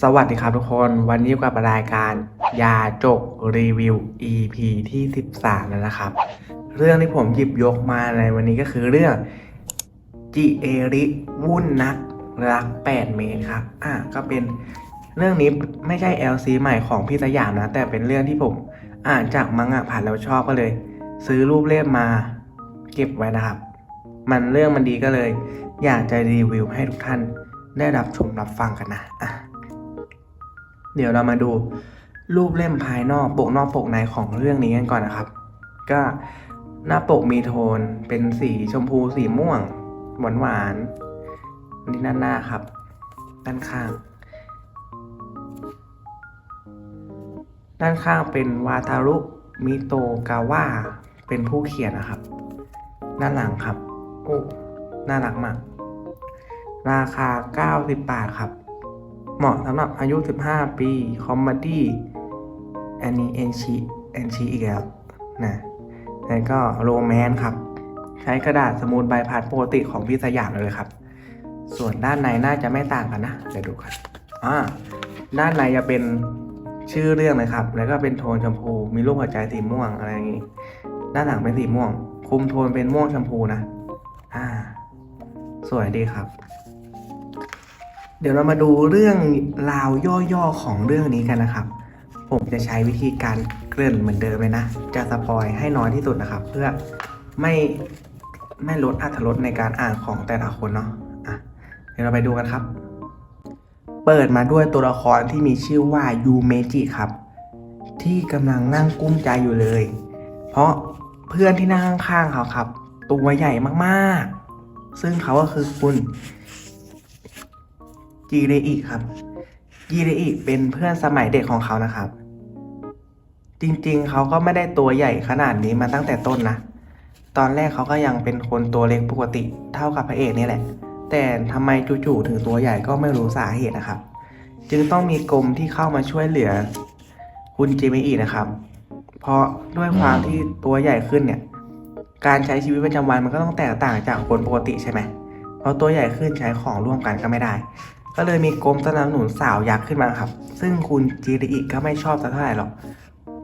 สวัสดีครับทุกคน วันนี้กับรายการยาจกรีวิว EP ที่ 13 แล้วนะครับ เรื่องที่ผมหยิบยกมาในวันนี้ก็คือเรื่องจิเอริวุ่นนักรัก 8 เมตรครับ อะก็เป็นเรื่องนี้ไม่ใช่ LC ใหม่ของพี่สยามนะ แต่เป็นเรื่องที่ผมอ่านจากมังงะผ่านแล้วชอบก็เลย ซื้อรูปเล่มมาเก็บไว้นะครับ มันเรื่องมันดีก็เลย อยากจะรีวิวให้ทุกท่านได้รับชมรับฟังกันนะอะ เดี๋ยวเรามาดูรูปเล่มภายนอกปกนอกปกในของเรื่องนี้กันก่อนนะครับ ก็หน้าปกมีโทนเป็นสีชมพูสีม่วง หวานหวานๆนี่ด้านหน้าครับ ด้านข้าง ด้านข้างเป็นวาทารุมิโตกาวะเป็นผู้เขียนนะครับ ด้านหลังครับโอ้น่ารักมาก ราคา 90 บาทครับ เหมาะสำหรับอายุ 15 ปี คอมเมดี้อันนี้เอนชีเอ็นชีอีกแล้วนะแล้วก็โรแมนต์ครับ ใช้กระดาษสมูดใบพัดปกติของพี่สยามเลยครับ ส่วนด้านในน่าจะไม่ต่างกันนะเดี๋ยวดูกันอ่าด้านในจะเป็นชื่อเรื่องเลยครับ แล้วก็เป็นโทนชมพู มีรูปหัวใจสีม่วงอะไรอย่างงี้ ด้านหลังเป็นสีม่วง คุมโทนเป็นม่วงชมพูนะ อ่า สวยดีครับ เดี๋ยวเรามาดูเรื่องราวย่อๆของเรื่องนี้กันนะครับ ผมจะใช้วิธีการเกริ่นเหมือนเดิมเลยนะ จะสปอยให้น้อยที่สุดนะครับ เพื่อไม่ไม่ลดอรรถรสในการอ่านของแต่ละคนเนาะอะเดี๋ยวเราไปดูกันครับ เปิดมาด้วยตัวละครที่มีชื่อว่ายูเมจิครับ ที่กำลังนั่งกุ้มใจอยู่เลย เพราะเพื่อนที่นั่งข้างเขาครับ ตัวใหญ่มากๆ ซึ่งเขาก็คือคุณ จีเรอิครับจีเรอิเป็นเพื่อนสมัยเด็กของเขานะครับ จริงๆ เขาก็ไม่ได้ตัวใหญ่ขนาดนี้มาตั้งแต่ต้นนะ ตอนแรกเขาก็ยังเป็นคนตัวเล็กปกติเท่ากับพระเอกนี่แหละ แต่ทำไมจู่ๆถึงตัวใหญ่ก็ไม่รู้สาเหตุนะครับ จึงต้องมีกรมที่เข้ามาช่วยเหลือ คุณจีเรอินะครับ เพราะด้วยความที่ตัวใหญ่ขึ้นเนี่ย การใช้ชีวิตประจำวันมันก็ต้องแตกต่างจากคนปกติใช่ไหมเพราะตัวใหญ่ขึ้นใช้ของร่วมกันก็ไม่ได้ ก็เลยมีกรมสนับสนุนสาวยักษ์ขึ้นมาครับ ซึ่งคุณจีริอิก็ไม่ชอบสักเท่าไหร่หรอก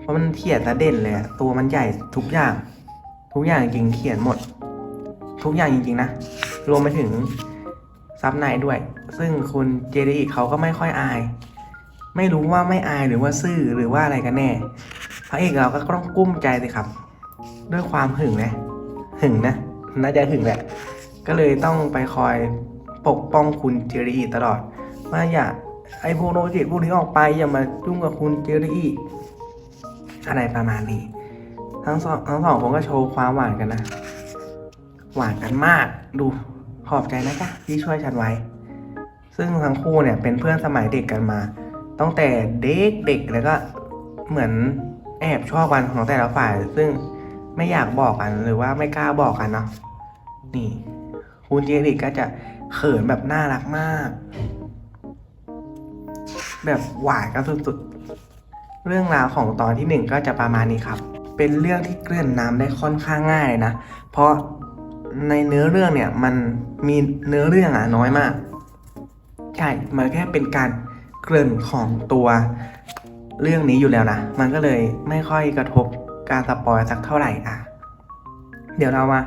เพราะมันเขียนซะเด่นเลยตัวมันใหญ่ทุกอย่าง ทุกอย่างจริงเขียนหมด ทุกอย่างจริงๆนะ รวมไปถึงซับในด้วย ซึ่งคุณเจริอิเขาก็ไม่ค่อยอาย ไม่รู้ว่าไม่อายหรือว่าซื่อหรือว่าอะไรกันแน่ พระเอกเราก็ต้องกุ้มใจสิครับ ด้วยความหึงนะ หึงนะ น่าจะหึงแหละ ก็เลยต้องไปคอย ปกป้องคุณเจริอีตลอดว่าอย่าไอพวกโรจิตพวกนี้ออกไปอย่ามายุ่งกับคุณเจริอีอะไรประมาณนี้ ทั้งสองทั้งสองคนก็โชว์ความหวานกันนะ หวานกันมากดูขอบใจนะจ๊ะที่ช่วยฉันไว้ ซึ่งทั้งคู่เนี่ยเป็นเพื่อนสมัยเด็กกันมา ตั้งแต่เด็กเด็กแล้วก็เหมือนแอบชอบกันของแต่ละฝ่าย ซึ่งไม่อยากบอกกันหรือว่าไม่กล้าบอกกันเนาะนี่ คุณเจริก็จะ เขินแบบน่ารักมาก แบบหวานกันสุดๆ เรื่องราวของตอนที่หนึ่งก็จะประมาณนี้ครับ เป็นเรื่องที่เกลื่อนน้ำได้ค่อนข้างง่ายนะ เพราะในเนื้อเรื่องเนี่ยมันมีเนื้อเรื่องอะน้อยมาก ใช่ มันแค่เป็นการเกริ่นของตัวเรื่องนี้อยู่แล้วนะ มันก็เลยไม่ค่อยกระทบการสปอยสักเท่าไหร่อะ เดี๋ยวเรามา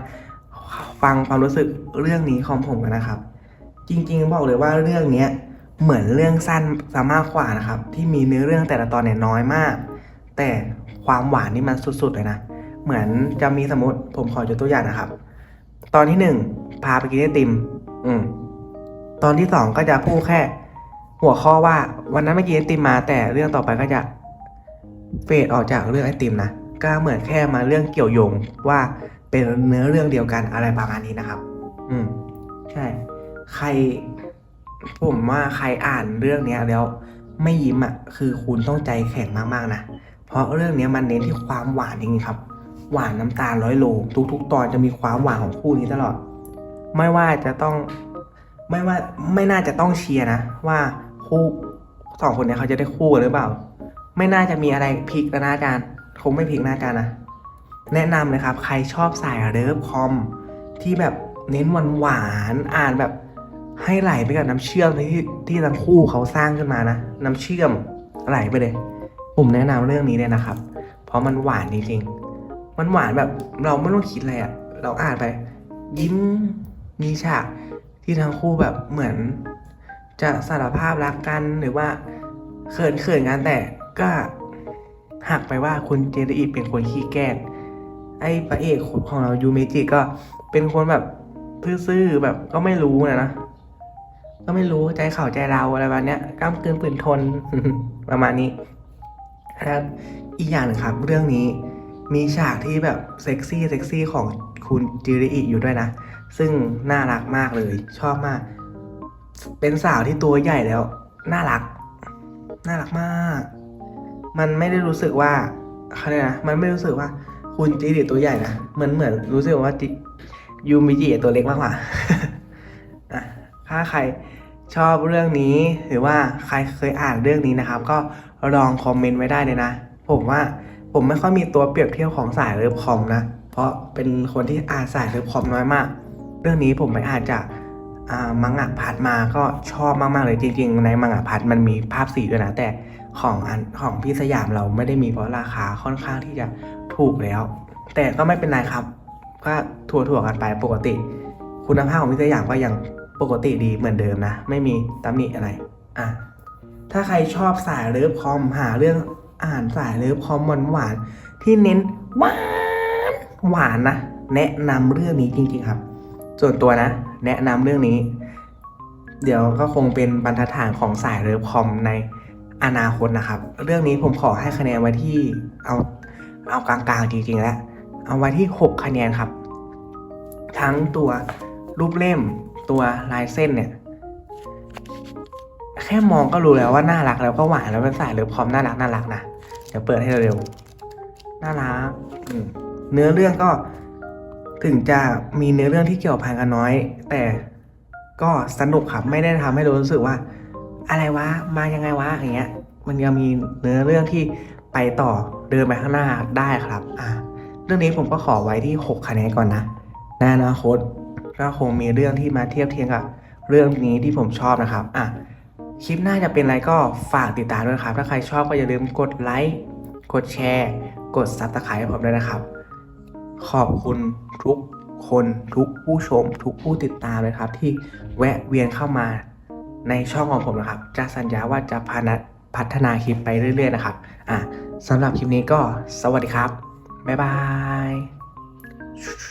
ฟังความรู้สึกเรื่องนี้ของผมกันนะครับ จริงๆบอกเลยว่าเรื่องเนี้ยเหมือนเรื่องสั้นซะมากกว่านะครับ ที่มีเนื้อเรื่องแต่ละตอนเนี่ยน้อยมาก แต่ความหวานนี่มันสุดๆเลยนะ เหมือนจะมีสมมติผมขอยกตัวอย่างนะครับ ตอนที่หนึ่งพาไปกินไอติม อืมตอนที่สองก็จะพูดแค่ หัวข้อว่าวันนั้นไม่กินไอติมมา แต่เรื่องต่อไปก็จะเฟดออกจากเรื่องไอติมนะก็เหมือนแค่มาเรื่องเกี่ยวโยงว่าเป็นเนื้อเรื่องเดียวกันอะไรประมาณนี้นะครับ อืม ใช่ ใคร ผมว่าใครอ่านเรื่องเนี้ยแล้วไม่ยิ้มอะคือคุณต้องใจแข็งมากๆนะเพราะเรื่องเนี้ยมันเน้นที่ความหวานจริงๆครับ หวานน้ำตาลร้อยโลทุกๆ ตอนจะมีความหวานของคู่นี้ตลอด ไม่ว่าจะต้องไม่ว่าไม่น่าจะต้องเชียร์นะ ว่าคู่สองคนเนี้ยเขาจะได้คู่กันหรือเปล่า ไม่น่าจะมีอะไรพลิกนะอาจารย์คงไม่พลิกนะอาจารย์นะแนะนำเลยครับ ใครชอบสายเลิฟคอมที่แบบเน้นหวานหวานอ่านแบบ ให้ไหลไปกับน้ำเชื่อมที่ที่ทั้งคู่เขาสร้างขึ้นมานะ น้ำเชื่อมไหลไปเลย ผมแนะนำเรื่องนี้เลยนะครับ เพราะมันหวานจริงๆมันหวานแบบเราไม่ต้องคิดอะไรอะเราอ่านไป ยิ้มมีฉากที่ทั้งคู่แบบเหมือน จะสารภาพรักกันหรือว่าเขินเขินกันแต่ก็หักไปว่าคุณเจเดอิเป็นคนขี้แกล้งไอ้พระเอกของเรายูเมจิก็เป็นคนแบบซื่อๆแบบก็ไม่รู้นะนะ ก็ไม่รู้ใจเขาใจเราอะไรประมาณเนี้ยกล้ามกลืนปืนทน ประมาณนี้นะครับอีกอย่างหนึ่งครับ เรื่องนี้มีฉากที่แบบเซ็กซี่เซ็กซี่ของคุณจิริอิอยู่ด้วยนะ ซึ่งน่ารักมากเลย ชอบมาก เป็นสาวที่ตัวใหญ่แล้ว น่ารัก น่ารักมาก มันไม่ได้รู้สึกว่าเขาเรียนะมันไม่รู้สึกว่าคุณจิริตัวใหญ่นะเหมือนเหมือนรู้สึกว่าจิยูมิจิตัวเล็กมากกว่า ถ้าใครชอบเรื่องนี้ หรือว่าใครเคยอ่านเรื่องนี้นะครับ ก็ลองคอมเมนต์ไว้ได้เลยนะ ผมว่าผมไม่ค่อยมีตัวเปรียบเทียบของสายเลิฟคอมนะ เพราะเป็นคนที่อ่านสายเลิฟคอมน้อยมาก เรื่องนี้ผมไปอ่านจากมังงะพัดมาก็ชอบมากๆเลยจริง ๆ ในมังงะพัดมันมีภาพสีด้วยนะ แต่ของอันของพี่สยามเราไม่ได้มีเพราะราคาค่อนข้างที่จะถูกแล้ว แต่ก็ไม่เป็นไรครับ ก็ถั่วๆกันไปปกติ คุณภาพของพี่สยามก็ยัง ปกติดีเหมือนเดิมนะ ไม่มีตำหนิอะไรอะถ้าใครชอบสายเลิฟคอมหาเรื่องอ่านสายเลิฟคอมหวานหวานๆที่เน้นหวานหวานนะ แนะนำเรื่องนี้จริง ๆครับ ส่วนตัวนะ แนะนำเรื่องนี้ เดี๋ยวก็คงเป็นบรรทัดฐานของสายเลิฟคอมในอนาคตนะครับ เรื่องนี้ผมขอให้คะแนนไว้ที่เอาเอากลางๆจริงๆแล้วเอาไว้ที่ 6 คะแนนครับ ทั้งตัวรูปเล่ม ตัวลายเส้นเนี่ย แค่มองก็รู้แล้วว่าน่ารักแล้วก็หวานแล้วเป็นสายเลิฟคอมน่ารักน่ารักนะเดี๋ยวเปิดให้เร็วน่ารักเนื้อเรื่องก็ถึงจะมีเนื้อเรื่องที่เกี่ยวพันกันน้อย แต่ก็สนุกครับไม่ได้ทำให้เรารู้สึกว่า อะไรวะมายังไงวะอย่างเงี้ย มันยังมีเนื้อเรื่องที่ไปต่อเดินไปข้างหน้าได้ครับ อะเรื่องนี้ผมก็ขอไว้ที่ 6 คะแนนก่อนนะในอนาคต ก็คงมีเรื่องที่มาเทียบเทียงกับเรื่องนี้ที่ผมชอบนะครับอะคลิปหน้าจะเป็นอะไรก็ฝากติดตามด้วยครับ ถ้าใครชอบก็อย่าลืมกดไลค์กดแชร์ กด subscribe ให้ผมด้วยนะครับ ขอบคุณทุกคนทุกผู้ชม ทุกผู้ติดตามเลยครับ ที่แวะเวียนเข้ามาในช่องของผมนะครับ จะสัญญาว่าจะพานัพัฒนาคลิปไปเรื่อยๆนะครับ อะสำหรับคลิปนี้ก็สวัสดีครับ บ๊ายบาย